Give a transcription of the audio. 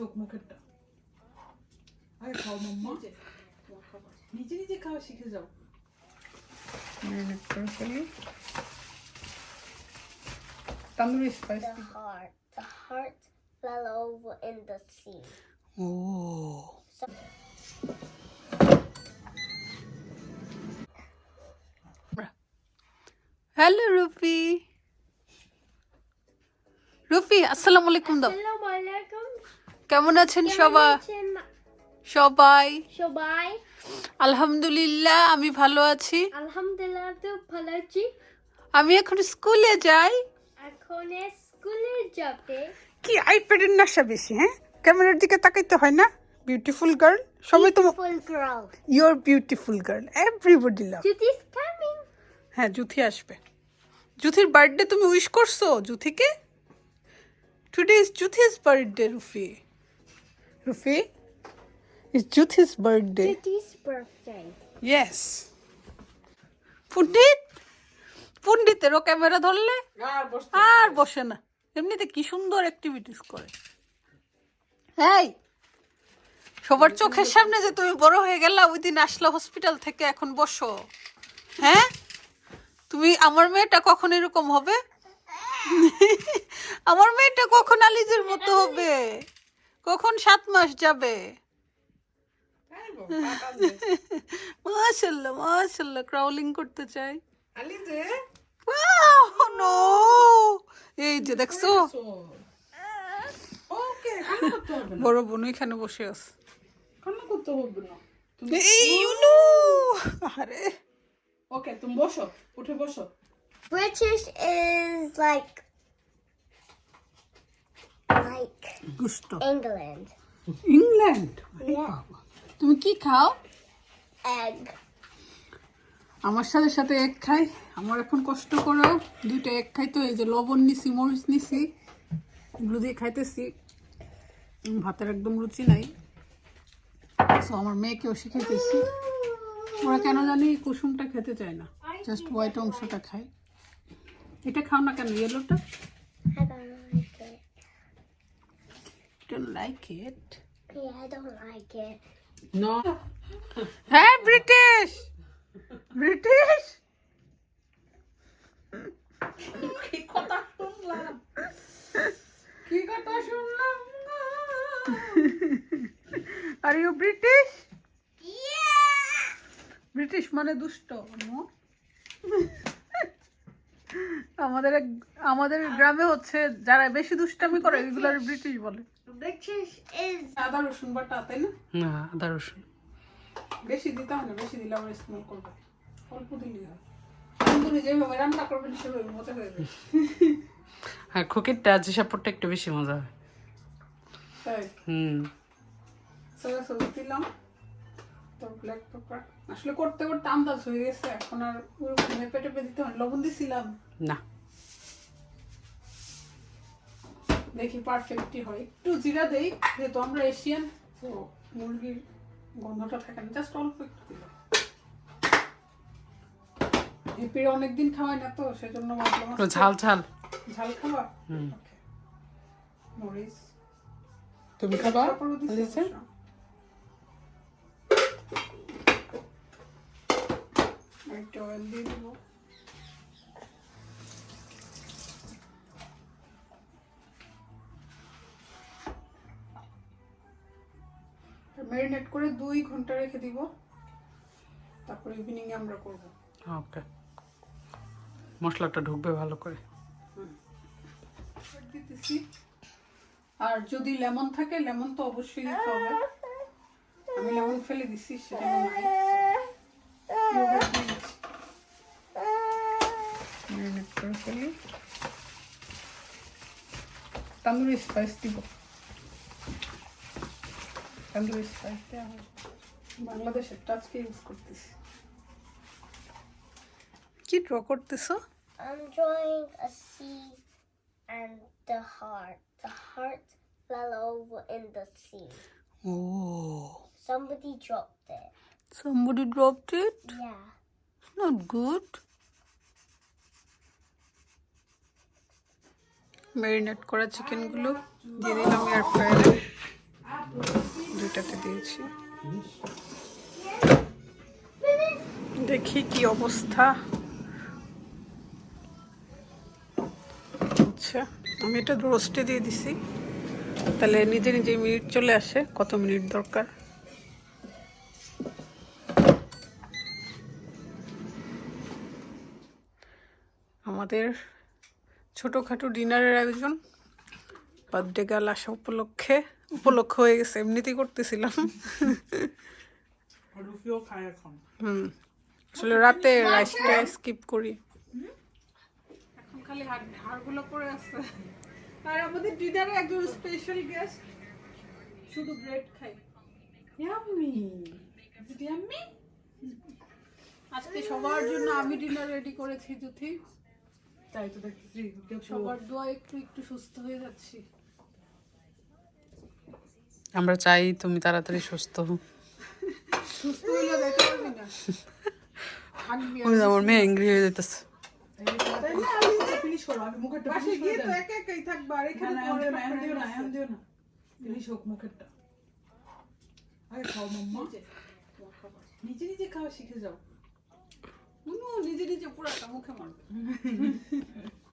হোক মুখেরটা। আরে খাও মাম্মা। নিজে নিজে খাওয়া শিখে যাও। ম্যারিনেট করে spice The heart. The heart fell over in the sea. So hello Rufi Rufi আসসালামু আলাইকুম দাও। Assalamu alaikum. কেমন আছেন সবাই সবাই? সবাই? আলহামদুলিল্লাহ আমি ভালো আছি। আলহামদুলিল্লাহ তো ভালো আছি। আমি এখন স্কুলে যাই। এখন স্কুলে যাবে। কি আইপ্যাডের নেশা বেশি হ্যাঁ? ক্যামেরার দিকে তাকাইতে হয় না? বিউটিফুল গার্ল সবাই তো your beautiful girl everybody love Juthi's coming হ্যাঁ জুথি আসবে। জুথির বার্থডে তুমি উইশ করছ? জুথিকে today is Juthi's birthday Rufi Rufi is Juthi's birthday Juthi's birthday yes পণ্ডিত পণ্ডিতেরও ক্যামেরা ধরলে? আর আর বসে না। এমনিতে কি সুন্দর অ্যাক্টিভিটিস করে। হ্যাঁ সবার চোখের সামনে যে তুমি বড় হয়ে গেলা ওই দিন আসলা হসপিটাল থেকে এখন বসো। হ্যাঁ? তুমি আমার মেয়েটা কখন এরকম হবে? আমার মেয়েটা কখন আলিজের মতো হবে? কখন সাত মাস যাবে। মাশাল্লাহ মাশাল্লাহ ক্রাউলিং করতে চাই। আলি যে। নো এই যে দেখছ? বড় বোন এখানে বসে আছে। করতে হবে না। এই ইউনু আরে। ওকে তুমি বসো উঠে বসো। British is like like গুষ্ট. ইংল্যান্ড. তুমি কি খাও? Egg. আমার সাথে সাথে এক খাই। আমার এখন কষ্ট করো। দুইটা এক খাই তো এই যে লবণ নিছি মরিচ নিছি। এগুলো দিয়ে খাইতেছি। ভাতের একদম রুচি নাই। সো আমার মেয়েকেও শিখাইতেছি। ওরা কেন জানি কুসুমটা খেতে চায় না। জাস্ট হোয়াইট অংশটা খায়। এটা খাও না কেন ইয়েলোটা I don't like it. Like it Yeah, I don't like it. না হ্যাঁ ব্রিটিশ ব্রিটিশ কি কথা শুনলাম? কি কথা শুনলাম আর ইউ ব্রিটিশ ব্রিটিশ মানে দুষ্ট আমাদের আমাদের গ্রামে হচ্ছে যারা বেশি দুষ্টামি করে এগুলার ব্রিটিশ বলে। British is আদা রসুন বাটা তাই না? না আদা রসুন। বেশি দিতে হয় না বেশি দিলে আমার স্মেল করবে। অল্প দিলেই হয়। তন্দুরি যেভাবে রান্না করবেন সেভাবে মজা হয়ে যাবে। আর সাপোর্টটা একটু বেশি মজা হয়। তাই? হুম। সয়া সস দিলাম। তোর ব্ল্যাক পেপার আসলে করতে করতে আন্দাজ হয়ে গেছে এখন আর ওরকম মেপে টেপে দিতে হয় না। লবণ দিছিলাম? না। দেখি পারফেক্টই হয়। একটু জিরা দেই যেহেতু আমরা এশিয়ান তো মুরগির গন্ধটা থাকে না জাস্ট অল্প একটু দিলাম এপিরে অনেকদিন খাওয়াই না তো সেজন্য ভাবলাম ঝাল ঝাল। ঝাল খাবা হুম। মরিচ। তুমি খাবা দিছে? একটু অয়েল দিয়ে দেবো। ম্যারিনেট করে দুই ঘণ্টা রেখে দিব। তারপর ইভিনিং এ আমরা করব। ওকে মশলাটা ঢুকবে ভালো করে। দিতেছি। আর যদি লেমন থাকে লেমন তো অবশ্যই দিতে হবে। আমি লেমন ফেলে দিছি সেটা ম্যারিনেট করে ফেলি। তান্দুরি স্পাইস দিব। তান্দুরি স্পাইস দেওয়া বাংলাদেশের টাচকে ইউজ করতেছি কি ড্র করতেছো I'm drawing a sea and the heart. The heart fell over in the sea. ও Somebody dropped it. somebody dropped it Yeah. not good marinate করা চিকেনগুলো দিয়ে দিলাম এয়ার ফ্রায়ারে এটাতে দিয়েছি। দেখি কি অবস্থা। আচ্ছা আমি এটা রোস্টে দিয়ে দিছি। তাহলে নিজে নিজে মিনিট চলে আসে, কত মিনিট দরকার? আমাদের ছোটোখাটো ডিনারের আয়োজন। বার্থডে গার্ল আসা উপলক্ষে উপলক্ষ হয়ে গেছে এমনিতেই করতেছিলাম। হুম আসলে রাতে রাইসটা স্কিপ করি। এখন খালি হাড় হাড়গুলো পড়ে আছে। আর আমাদের ডিনারে একজন স্পেশাল গেস্ট শুধু ব্রেড খাই। ইয়াম্মি ইয়াম্মি আজকে সবার জন্য আমি ডিনার রেডি করেছি তাই তো দেখতেছি কেউ সবার দোয়া একটু একটু সুস্থ হয়ে যাচ্ছি। আমরা চাই তুমি তাড়াতাড়ি সুস্থ অ্যাংরি হয়ে যেতেছে নিজে নিজে খাওয়া শিখে যাও। নিজে নিজে পুরাটা মুখে মারবে।